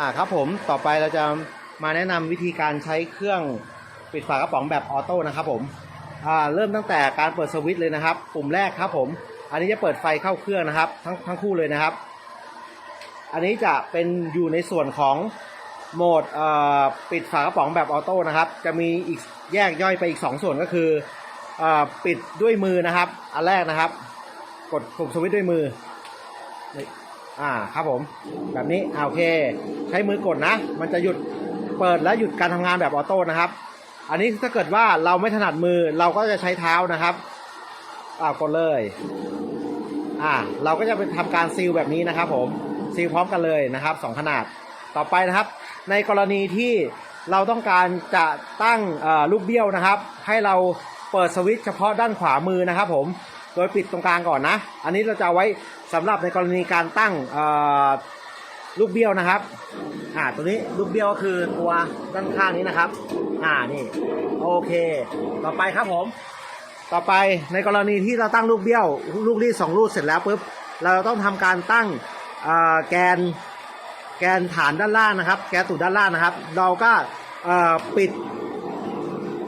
อ่าครับผมต่อไปเราจะมาแนะนำวิธีการใช้เครื่องปิดฝากระป๋องแบบออโต้นะครับผมอ่าเริ่มตั้งแต่การเปิดสวิตช์เลยนะครับ ปุ่มแรกครับผม อันนี้จะเปิดไฟเข้าเครื่องนะครับ ทั้งทั้งคู่เลยนะครับ อันนี้จะเป็นอยู่ในส่วนของโหมดอ่อปิดฝากระป๋องแบบออโต้นะครับ จะมีอีกแยกย่อยไปอีก 2 ส่วนก็คืออ่อปิดด้วยมือนะครับ อันแรกนะครับ กดปุ่มสวิตช์ด้วยมือ อ่าครับผม แบบนี้อ่าโอเค ใช้มือกดนะ มันจะหยุดเปิดและหยุดการทำงานแบบออโต้นะครับ อันนี้ถ้าเกิดว่าเราไม่ถนัดมือเราก็จะใช้เท้านะครับอ่ากดเลยอ่าเราก็จะไปทำการซีลแบบนี้นะครับ ผมซีลพร้อมกันเลยนะครับสองขนาดต่อไปนะครับ ในกรณีที่เราต้องการจะตั้งลูกเบี้ยวนะครับ ให้เราเปิดสวิตช์เฉพาะด้านขวามือนะครับ ผมโดยปิดตรงกลางก่อนนะ อันนี้เราจะาไว้สำหรับในกรณีการตั้งลูกเบี้ยวนะครับ อ่า ตัวนี้ลูกเบี้ยวก็คือตัวด้านข้างนี้นะครับ อ่า นี่ โอเค ต่อไปครับผม ต่อไปในกรณีที่เราตั้งลูกเบี้ยว ลูกรีดสองลูกเสร็จแล้วปุ๊บ เราต้องทำการตั้งแกน แกนฐานด้านล่างนะครับ แกนตูดด้านล่างนะครับ เราก็ปิด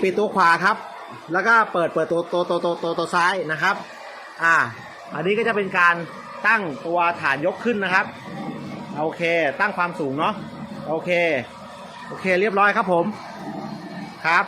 ปิดตัวขวาครับ แล้วก็เปิดเปิดตัวตัวตัวตัวตัวตัวซ้ายนะครับ อ่า อันนี้ก็จะเป็นการตั้งตัวฐานยกขึ้นนะครับ โอเค ตั้งความสูงเนาะ โอเค โอเค เรียบร้อยครับผม ครับ